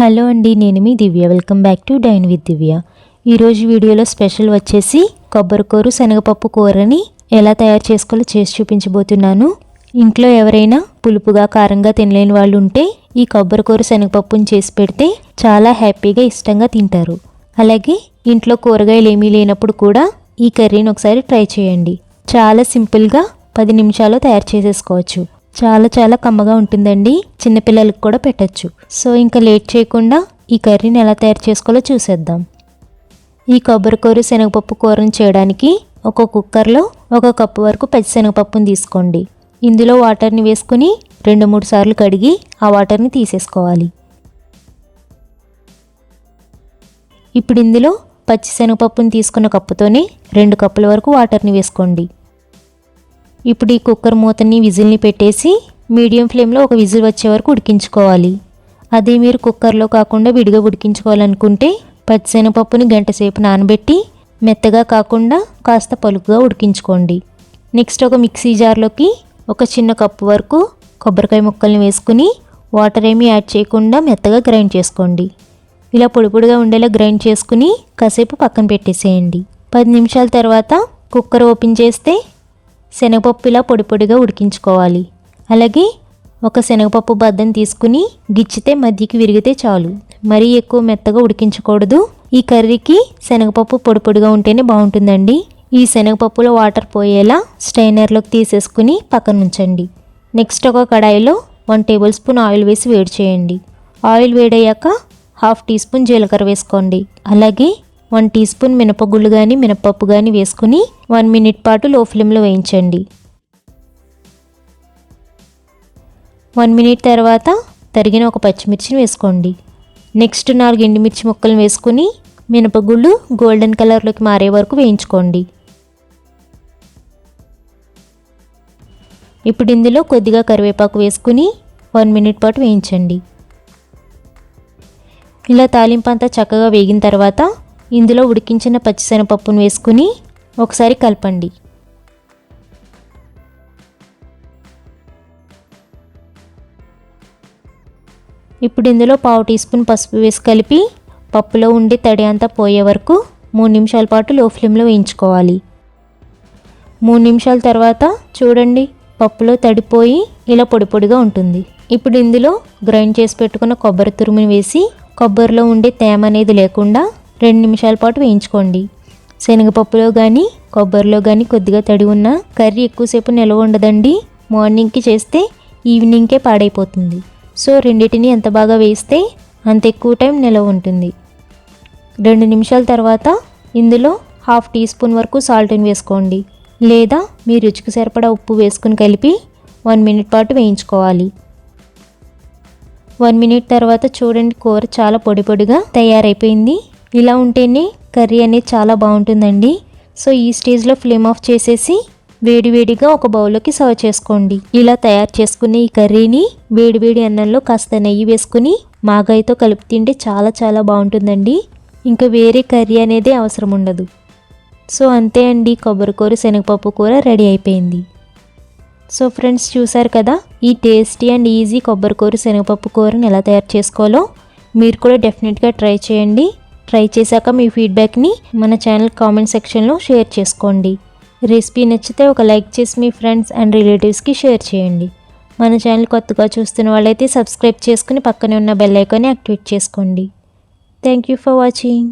Hello అండి నేను మీ Divya. Welcome back to dine with Divya. ఈరోజు వీడియోలో స్పెషల్ వచ్చేసి కొబ్బరికూరు శనగపప్పు కూరని ఎలా తయారు చేసుకోవాలో చేసి చూపించబోతున్నాను. ఇంట్లో ఎవరైనా పులుపుగా కారంగా తినలేని వాళ్ళు ఉంటే ఈ కొబ్బరికూర శనగపప్పుని చేసి పెడితే చాలా హ్యాపీగా ఇష్టంగా తింటారు. అలాగే ఇంట్లో కూరగాయలు ఏమీ లేనప్పుడు కూడా ఈ కర్రీని ఒకసారి ట్రై చేయండి. చాలా సింపుల్గా పది నిమిషాల్లో తయారు చేసేసుకోవచ్చు. చాలా చాలా కమ్మగా ఉంటుందండి. చిన్నపిల్లలకు కూడా పెట్టచ్చు. సో ఇంకా లేట్ చేయకుండా ఈ కర్రీని ఎలా తయారు చేసుకోవాలో చూసేద్దాం. ఈ కొబ్బరికూర శనగపప్పు కూరను చేయడానికి ఒక కుక్కర్లో ఒక కప్పు వరకు పచ్చిశనగపప్పుని తీసుకోండి. ఇందులో వాటర్ని వేసుకుని రెండు మూడు సార్లు కడిగి ఆ వాటర్ని తీసేసుకోవాలి. ఇప్పుడు ఇందులో పచ్చిశనగపప్పును తీసుకున్న కప్పుతోనే రెండు కప్పుల వరకు వాటర్ని వేసుకోండి. ఇప్పుడు ఈ కుక్కర్ మూతని విజిల్ని పెట్టేసి మీడియం ఫ్లేమ్లో ఒక విజిల్ వచ్చే వరకు ఉడికించుకోవాలి. అదే మీరు కుక్కర్లో కాకుండా విడిగా ఉడికించుకోవాలనుకుంటే పచ్చిశనగపప్పుని గంట సేపు నానబెట్టి మెత్తగా కాకుండా కాస్త పలుకుగా ఉడికించుకోండి. నెక్స్ట్ ఒక మిక్సీ జార్లోకి ఒక చిన్న కప్పు వరకు కొబ్బరికాయ ముక్కల్ని వేసుకుని వాటర్ ఏమీ యాడ్ చేయకుండా మెత్తగా గ్రైండ్ చేసుకోండి. ఇలా పొడి పొడిగా ఉండేలా గ్రైండ్ చేసుకుని కాసేపు పక్కన పెట్టేసేయండి. పది నిమిషాల తర్వాత కుక్కర్ ఓపెన్ చేస్తే శనగపప్పు ఇలా పొడి పొడిగా ఉడికించుకోవాలి. అలాగే ఒక శనగపప్పు బద్దం తీసుకుని గిచ్చితే మధ్యకి విరిగితే చాలు. మరీ ఎక్కువ మెత్తగా ఉడికించకూడదు. ఈ కర్రీకి శనగపప్పు పొడి పొడిగా ఉంటేనే బాగుంటుందండి. ఈ శనగపప్పులో వాటర్ పోయేలా స్టైనర్లోకి తీసేసుకుని పక్కన ఉంచండి. నెక్స్ట్ ఒక కడాయిలో వన్ టేబుల్ స్పూన్ ఆయిల్ వేసి వేడి చేయండి. ఆయిల్ వేడయ్యాక హాఫ్ టీ స్పూన్ జీలకర్ర వేసుకోండి. అలాగే వన్ టీ స్పూన్ మినపగుళ్ళు కానీ మినపప్పు కానీ వేసుకుని వన్ మినిట్ పాటు లో ఫ్లేమ్లో వేయించండి. వన్ మినిట్ తర్వాత తరిగిన ఒక పచ్చిమిర్చిని వేసుకోండి. నెక్స్ట్ నాలుగు ఎండుమిర్చి ముక్కలు వేసుకుని మినపగుళ్ళు గోల్డెన్ కలర్లోకి మారే వరకు వేయించుకోండి. ఇప్పుడు ఇందులో కొద్దిగా కరివేపాకు వేసుకుని వన్ మినిట్ పాటు వేయించండి. ఇలా తాలింపు అంతా చక్కగా వేగిన తర్వాత ఇందులో ఉడికించిన పచ్చిశనగపప్పును వేసుకుని ఒకసారి కలపండి. ఇప్పుడు ఇందులో పావు టీ స్పూన్ పసుపు వేసి కలిపి పప్పులో ఉండే తడి అంతా పోయే వరకు మూడు నిమిషాల పాటు లో ఫ్లేమ్లో వేయించుకోవాలి. మూడు నిమిషాల తర్వాత చూడండి పప్పులో తడిపోయి ఇలా పొడి పొడిగా ఉంటుంది. ఇప్పుడు ఇందులో గ్రైండ్ చేసి పెట్టుకున్న కొబ్బరి తురుముని వేసి కొబ్బరిలో ఉండే తేమ అనేది లేకుండా రెండు నిమిషాల పాటు వేయించుకోండి. శనగపప్పులో కానీ కొబ్బరిలో కానీ కొద్దిగా తడి ఉన్న కర్రీ ఎక్కువసేపు నిల్వ ఉండదండి. మార్నింగ్కి చేస్తే ఈవినింగ్కే పాడైపోతుంది. సో రెండింటిని ఎంత బాగా వేస్తే అంత ఎక్కువ టైం నిల్వ ఉంటుంది. రెండు నిమిషాల తర్వాత ఇందులో హాఫ్ టీ స్పూన్ వరకు సాల్ట్ని వేసుకోండి. లేదా మీ రుచికి సరిపడా ఉప్పు వేసుకుని కలిపి వన్ మినిట్ పాటు వేయించుకోవాలి. వన్ మినిట్ తర్వాత చూడండి కూర చాలా పొడి పొడిగా తయారైపోయింది. ఇలా ఉంటేనే కర్రీ అనేది చాలా బాగుంటుందండి. సో ఈ స్టేజ్లో ఫ్లేమ్ ఆఫ్ చేసేసి వేడివేడిగా ఒక బౌల్లోకి సర్వ్ చేసుకోండి. ఇలా తయారు చేసుకునే ఈ కర్రీని వేడివేడి అన్నంలో కాస్త నెయ్యి వేసుకుని మాగాయితో కలిపి తింటే చాలా చాలా బాగుంటుందండి. ఇంకా వేరే కర్రీ అనేది అవసరం ఉండదు. సో అంతే అండి. కొబ్బరికూర శనగపప్పు కూర రెడీ అయిపోయింది. సో ఫ్రెండ్స్ చూసారు కదా ఈ టేస్టీ అండ్ ఈజీ కొబ్బరికూర శనగపప్పు కూరని ఎలా తయారు చేసుకోవాలో మీరు కూడా డెఫినెట్గా ట్రై చేయండి. ట్రై చేశాక మీ ఫీడ్బ్యాక్ని మన ఛానల్ కామెంట్ సెక్షన్లో షేర్ చేసుకోండి. రెసిపీ నచ్చితే ఒక లైక్ చేసి మీ ఫ్రెండ్స్ అండ్ రిలేటివ్స్కి షేర్ చేయండి. మన ఛానల్ కొత్తగా చూస్తున్న వాళ్ళైతే సబ్స్క్రైబ్ చేసుకుని పక్కనే ఉన్న బెల్ ఐకాన్ని యాక్టివేట్ చేసుకోండి. Thank you for watching